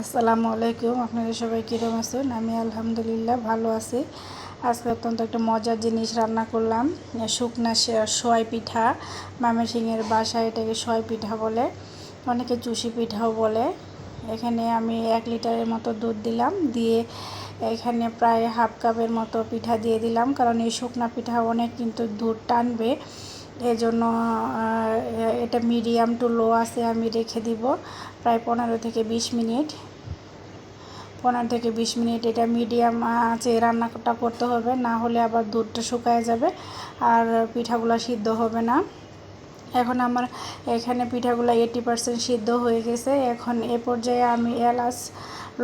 আসসালামু আলাইকুম। আপনারা সবাই কীরকম আছেন? আমি আলহামদুলিল্লাহ ভালো আছি। আজকে অত্যন্ত একটা মজার জিনিস রান্না করলাম। শুকনা সোয়াই পিঠা, মামেসিংয়ের বাসায় এটাকে সোয়াই পিঠা বলে। অনেকে চুষি পিঠাও বলে। এখানে আমি এক লিটারের মতো দুধ দিলাম। দিয়ে এখানে প্রায় হাফ কাপের মতো পিঠা দিয়ে দিলাম। কারণ এই শুকনা পিঠা অনেক কিন্তু দুধ টানবে। এজন্য জন্য এটা মিডিয়াম টু লো আছে, আমি রেখে দিব। প্রায় পনেরো থেকে বিশ মিনিট। পনেরো থেকে বিশ মিনিট, এটা মিডিয়াম আছে, রান্নাটা করতে হবে, না হলে আবার দুধটা শুকায় যাবে। আর পিঠাগুলো সিদ্ধ হবে না। এখন আমার এখানে পিঠাগুলো এইটি পার্সেন্ট সিদ্ধ হয়ে গেছে। এখন এ পর্যায়ে আমি এলাচ,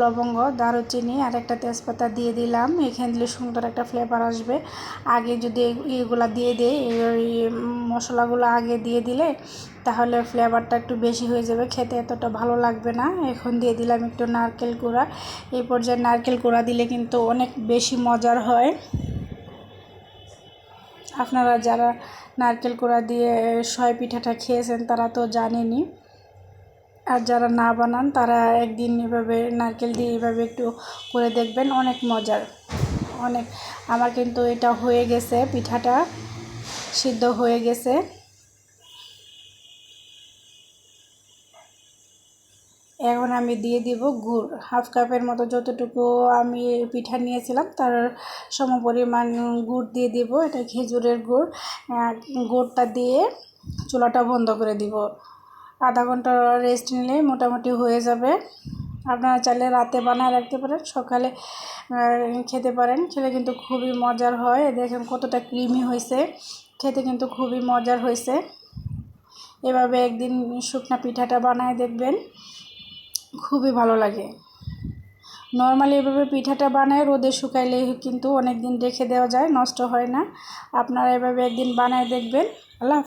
লবঙ্গ, দারুচিনি আর একটা তেজপাতা দিয়ে দিলাম। এখানে দিলে সুন্দর একটা ফ্লেভার আসবে। আগে যদি এগুলা দিয়ে দিই, এই মশলাগুলো আগে দিয়ে দিলে তাহলে ফ্লেভারটা একটু বেশি হয়ে যাবে। খেতে এতটা ভালো লাগবে না। এখন দিয়ে দিলাম একটু নারকেল কুড়া এই পর্যায়ে নারকেল কুড়া দিলে কিন্তু অনেক বেশি মজার হয়। আপনারা যারা নারকেল কোড়া দিয়ে সয় পিঠাটা খেয়েছেন তারা তো জানেনি আর যারা না বানান, তারা একদিন এভাবে নারকেল দিয়ে এভাবে একটু করে দেখবেন, অনেক মজার। অনেক, আমার কিন্তু এটা হয়ে গেছে, পিঠাটা সিদ্ধ হয়ে গেছে। এখন আমি দিয়ে দিব গুড়। হাফ কাপের মতো যতটুকু আমি পিঠা নিয়েছিলাম, তার সমপরিমাণ গুড় দিয়ে দিব, এটা খেজুরের গুড়। গুড়টা দিয়ে চুলাটা বন্ধ করে দিব। আধা ঘণ্টা রেস্ট নিলে মোটামুটি হয়ে যাবে। আপনারা চাইলে রাতে বানায় রাখতে পারেন, সকালে খেতে পারেন। খেলে কিন্তু খুবই মজার হয়। দেখেন কতটা ক্রিমি হয়েছে। খেতে কিন্তু খুবই মজার হয়েছে। এভাবে একদিন শুকনা পিঠাটা বানায় দেখবেন। খুবই ভালো লাগে। নর্মালি এভাবে পিঠাটা বানায়, রোদে শুকাইলে কিন্তু অনেক দিন রেখে দেওয়া যায়, নষ্ট হয় না। আপনারা এভাবে একদিন বানায় দেখবেন। আল্লাহ।